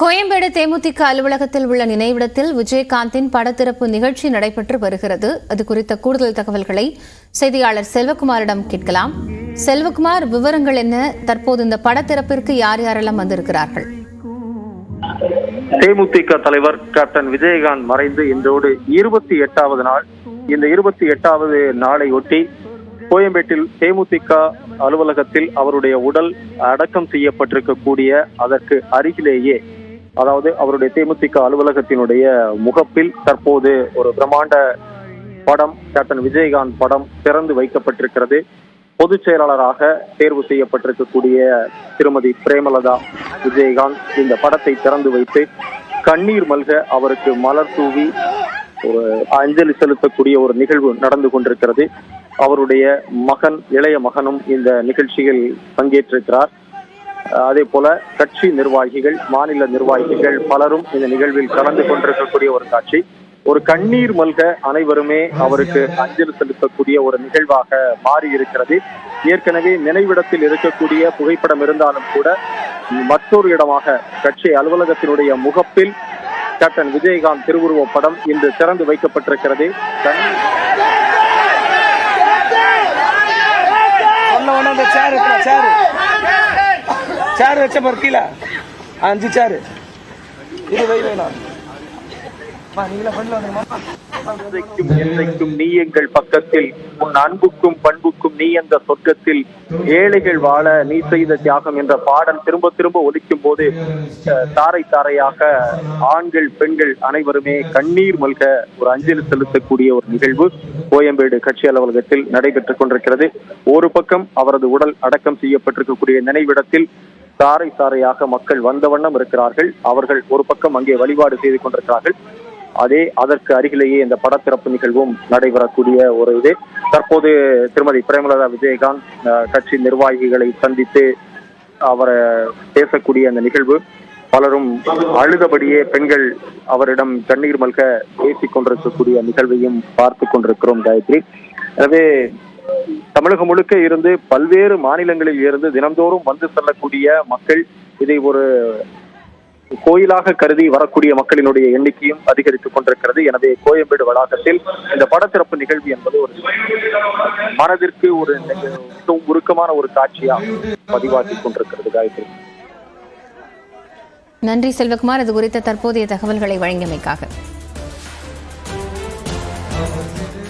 கோயம்பேடு தேமுதிக அலுவலகத்தில் உள்ள நினைவிடத்தில் விஜயகாந்தின் படத்திறப்பு நிகழ்ச்சி நடைபெற்று வருகிறது. அது குறித்த கூடுதல் தகவல்களை செய்தியாளர் செல்வகுமாரிடம் கேட்கலாம். செல்வகுமார் விவரங்கள் என்ன? தற்போது இந்த படத்திறப்பிற்கு யார் யாரெல்லாம் வந்திருக்கிறார்கள்? தேமுதிக தலைவர் கேப்டன் விஜயகாந்த் மறைந்து இன்றோடு இருபத்தி எட்டாவது நாள் இந்த இருபத்தி எட்டாவது நாளை ஒட்டி கோயம்பேட்டில் தேமுதிக அலுவலகத்தில் அவருடைய உடல் அடக்கம் செய்யப்பட்டிருக்கக்கூடிய அதற்கு அருகிலேயே அதாவது அவருடைய தேமுதிக அலுவலகத்தினுடைய முகப்பில் தற்போது ஒரு பிரம்மாண்ட படம் கேப்டன் விஜயகாந்த் படம் திறந்து வைக்கப்பட்டிருக்கிறது. பொதுச் செயலாளராக தேர்வு செய்யப்பட்டிருக்கக்கூடிய திருமதி பிரேமலதா விஜயகாந்த் இந்த படத்தை திறந்து வைத்து கண்ணீர் மல்க அவருக்கு மலர் தூவி ஒரு அஞ்சலி செலுத்தக்கூடிய ஒரு நிகழ்வு நடந்து கொண்டிருக்கிறது. அவருடைய மகன் இளைய மகனும் இந்த நிகழ்ச்சியில் பங்கேற்றிருக்கிறார். அதே போல கட்சி நிர்வாகிகள் மாநில நிர்வாகிகள் பலரும் இந்த நிகழ்வில் கலந்து கொண்டிருக்கக்கூடிய ஒரு காட்சி ஒரு கண்ணீர் மல்க அனைவருமே அவருக்கு அஞ்சலி செலுத்தக்கூடிய ஒரு நிகழ்வாக மாறி இருக்கிறது ஏற்கனவே நினைவிடத்தில் இருக்கக்கூடிய புகைப்படம் இருந்தாலும் கூட மற்றொரு இடமாக கட்சி அலுவலகத்தினுடைய முகப்பில் கேப்டன் விஜயகாந்த் திருவுருவ படம் இன்று திறந்து வைக்கப்பட்டிருக்கிறது கண்ணீர் சேர் வச்ச பாரு கீழே அஞ்சு சேர் இது வை வேணும் என்றைக்கும் நீ எங்கள் பக்கத்தில் உன் அன்புக்கும் பண்புக்கும் நீ அந்த சொர்க்கத்தில் ஏழைகள் வாழ நீ செய்த தியாகம் என்ற பாடல் திரும்ப திரும்ப ஒலிக்கும் போது தாரை தாரையாக ஆண்கள் பெண்கள் அனைவருமே கண்ணீர் மல்க ஒரு அஞ்சலி செலுத்தக்கூடிய ஒரு நிகழ்வு கோயம்பேடு கட்சி அலுவலகத்தில் நடைபெற்றுக் கொண்டிருக்கிறது ஒரு பக்கம் அவரது உடல் அடக்கம் செய்யப்பட்டிருக்கக்கூடிய நினைவிடத்தில் தாரை தாரையாக மக்கள் வந்த வண்ணம் இருக்கிறார்கள். அவர்கள் ஒரு பக்கம் அங்கே வழிபாடு செய்து கொண்டிருக்கிறார்கள். அதே அதற்கு அருகிலேயே இந்த படத்திறப்பு நிகழ்வும் நடைபெறக்கூடிய ஒரு இது. தற்போது திருமதி பிரேமலதா விஜயகாந்த் அஹ், கட்சி நிர்வாகிகளை சந்தித்து அவரை பேசக்கூடிய அந்த நிகழ்வு. பலரும் அழுதபடியே பெண்கள் அவரிடம் கண்ணீர் மல்க பேசிக் கொண்டிருக்கக்கூடிய நிகழ்வையும் பார்த்து கொண்டிருக்கிறோம் காயத்ரி. எனவே தமிழகம் முழுக்க இருந்து பல்வேறு மாநிலங்களில் இருந்து தினந்தோறும் வந்து செல்லக்கூடிய மக்கள் இதை ஒரு கோயிலாக கருதி வரக்கூடிய மக்களினுடைய எண்ணிக்கையும் அதிகரித்துக் கொண்டிருக்கிறது. எனவே கோயம்பேடு வளாகத்தில் இந்த படத்திறப்பு நிகழ்வு என்பது ஒரு மனதிற்கு ஒரு மிகவும் உருக்கமான ஒரு காட்சியாக பதிவாகி கொண்டிருக்கிறது காயத்ரி. நன்றி செல்வகுமார். இது குறித்த தற்போதைய தகவல்களை வழங்கியமைக்காக.